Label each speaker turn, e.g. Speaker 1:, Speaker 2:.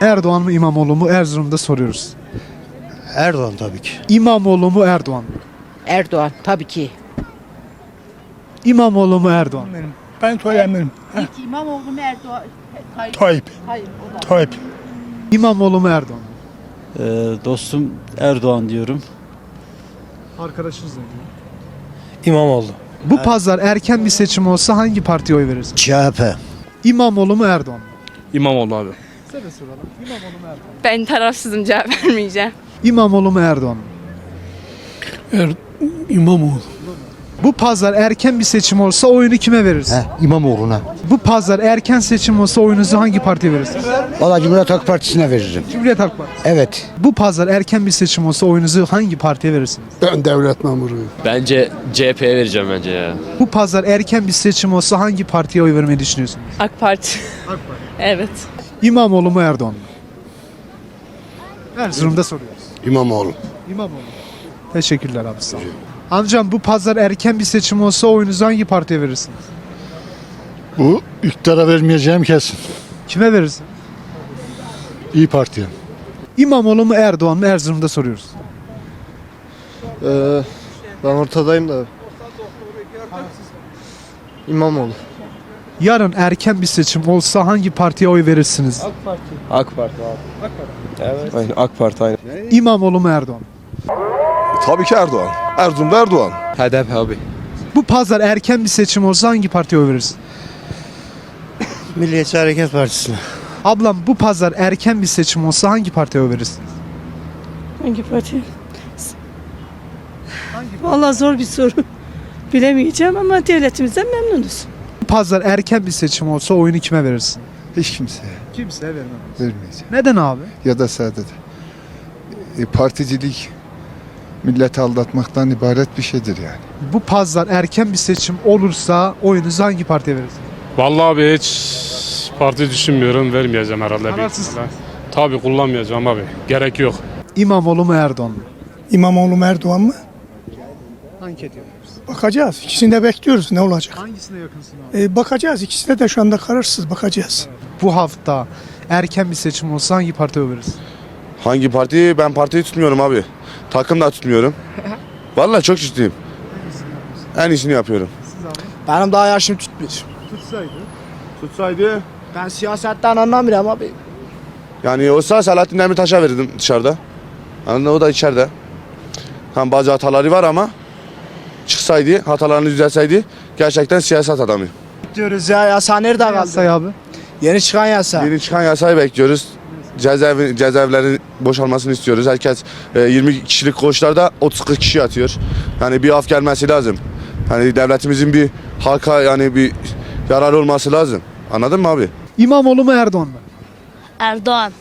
Speaker 1: Erdoğan mı İmamoğlu mu Erzurum'da soruyoruz.
Speaker 2: Erdoğan tabii ki.
Speaker 1: İmamoğlu mu Erdoğan mı?
Speaker 3: Erdoğan tabii ki.
Speaker 1: İmamoğlu mu Erdoğan mı?
Speaker 4: Ben.
Speaker 3: İlk İmamoğlu mu Erdoğan? Hayır.
Speaker 4: Tayyip.
Speaker 3: Hayır o da.
Speaker 4: Tayyip.
Speaker 1: İmamoğlu mu Erdoğan mı?
Speaker 5: Ee, dostum Erdoğan diyorum.
Speaker 1: Arkadaşınız da
Speaker 2: İmamoğlu.
Speaker 1: Bu pazar erken bir seçim olsa hangi partiye oy verirsin?
Speaker 2: CHP.
Speaker 1: İmamoğlu mu Erdoğan mı?
Speaker 6: İmamoğlu abi.
Speaker 1: Size soralım. İmamoğlu mu Erdoğan mı?
Speaker 7: Ben tarafsızım cevap vermeyeceğim.
Speaker 1: İmamoğlu mu Erdoğan mı?
Speaker 4: İmamoğlu.
Speaker 1: Bu pazar erken bir seçim olsa oyunu kime verirsin?
Speaker 2: He, İmamoğlu'na.
Speaker 1: Bu pazar erken seçim olsa oyunuzu hangi partiye verirsiniz?
Speaker 2: Valla Cumhuriyet Halk Partisi'ne veririm.
Speaker 1: Cumhuriyet Halk Partisi.
Speaker 2: Evet.
Speaker 1: Bu pazar erken bir seçim olsa oyunuzu hangi partiye verirsiniz?
Speaker 4: Ben devlet memuruyum.
Speaker 6: Bence CHP'ye vereceğim bence ya.
Speaker 1: Bu pazar erken bir seçim olsa hangi partiye oy vermeyi düşünüyorsunuz?
Speaker 7: AK Parti. evet.
Speaker 1: İmamoğlu mu Erdoğan mı? Erzurum'da soruyoruz.
Speaker 4: İmamoğlu.
Speaker 1: İmamoğlu. Teşekkürler abi sağ olun. Amcam bu pazar erken bir seçim olsa oyunuzu hangi partiye verirsiniz?
Speaker 4: Bu iktidara vermeyeceğim kesin.
Speaker 1: Kime verirsin?
Speaker 4: İyi Parti'ye.
Speaker 1: İmamoğlu mu Erdoğan mı Erzurum'da soruyoruz.
Speaker 8: Ee, ben ortadayım da. İmamoğlu.
Speaker 1: Yarın erken bir seçim olsa hangi partiye oy verirsiniz?
Speaker 8: AK Parti abi. AK Parti. Evet. Aynen AK Parti aynen.
Speaker 1: İmamoğlu mu Erdoğan?
Speaker 9: Tabii ki Erdoğan. Erzurum'da Erdoğan.
Speaker 8: HDP abi.
Speaker 1: Bu pazar erken bir seçim olsa hangi partiye oy verirsin?
Speaker 2: Milliyetçi Hareket Partisi'ne.
Speaker 1: Ablam bu pazar erken bir seçim olsa hangi partiye oy verirsin?
Speaker 10: Hangi parti? Vallahi zor bir soru. Bilemeyeceğim ama devletimizden memnunuz.
Speaker 1: Pazar erken bir seçim olsa oyunu kime verirsin?
Speaker 9: Hiç kimseye
Speaker 1: Kimseye vermem.
Speaker 9: vermeyeceğim.
Speaker 1: Neden abi?
Speaker 9: Ya da saadet. E, particilik milleti aldatmaktan ibaret bir şeydir yani.
Speaker 1: Bu pazar erken bir seçim olursa oyunuzu hangi partiye verirsiniz?
Speaker 6: Vallahi abi hiç parti düşünmüyorum. Vermeyeceğim herhalde. büyük ihtimalle. Tabii kullanmayacağım abi. Gerek yok.
Speaker 1: İmamoğlu mu Erdoğan mı?
Speaker 4: İmamoğlu mu Erdoğan mı?
Speaker 1: Anket yapıyoruz.
Speaker 4: Bakacağız. İkisini de bekliyoruz. Ne olacak?
Speaker 1: Hangisine yakınsın abi?
Speaker 4: Ee, bakacağız. İkisine de şu anda kararsız. Bakacağız.
Speaker 1: Bu hafta erken bir seçim olsa hangi partiye oy verirsin?
Speaker 9: Hangi parti? Ben partiyi tutmuyorum abi. Takım da tutmuyorum. Vallahi çok ciddiyim. En iyisini yapıyorum.
Speaker 8: Benim daha yaşım tutmuyor.
Speaker 1: Tutsaydı.
Speaker 9: Tutsaydı
Speaker 8: Ben siyasetten anlamıyorum abi.
Speaker 9: yani olsa Selahattin Demirtaş'a verirdim dışarıda. Anladın? O da içeride. Tam bazı hataları var ama çıksaydı, hatalarını düzelseydi gerçekten siyaset adamı.
Speaker 8: Diyoruz ya yasa nerede kaldı?
Speaker 1: Abi.
Speaker 8: Yeni çıkan yasa.
Speaker 9: Yeni çıkan yasayı bekliyoruz. Cezaevi, cezaevlerin boşalmasını istiyoruz. Herkes e, 20 kişilik koğuşlarda 30-40 kişi yatıyor. Yani bir af gelmesi lazım. Hani devletimizin bir halka yani bir yararı olması lazım. Anladın mı abi?
Speaker 1: İmamoğlu mu Erdoğan mı?
Speaker 7: Erdoğan.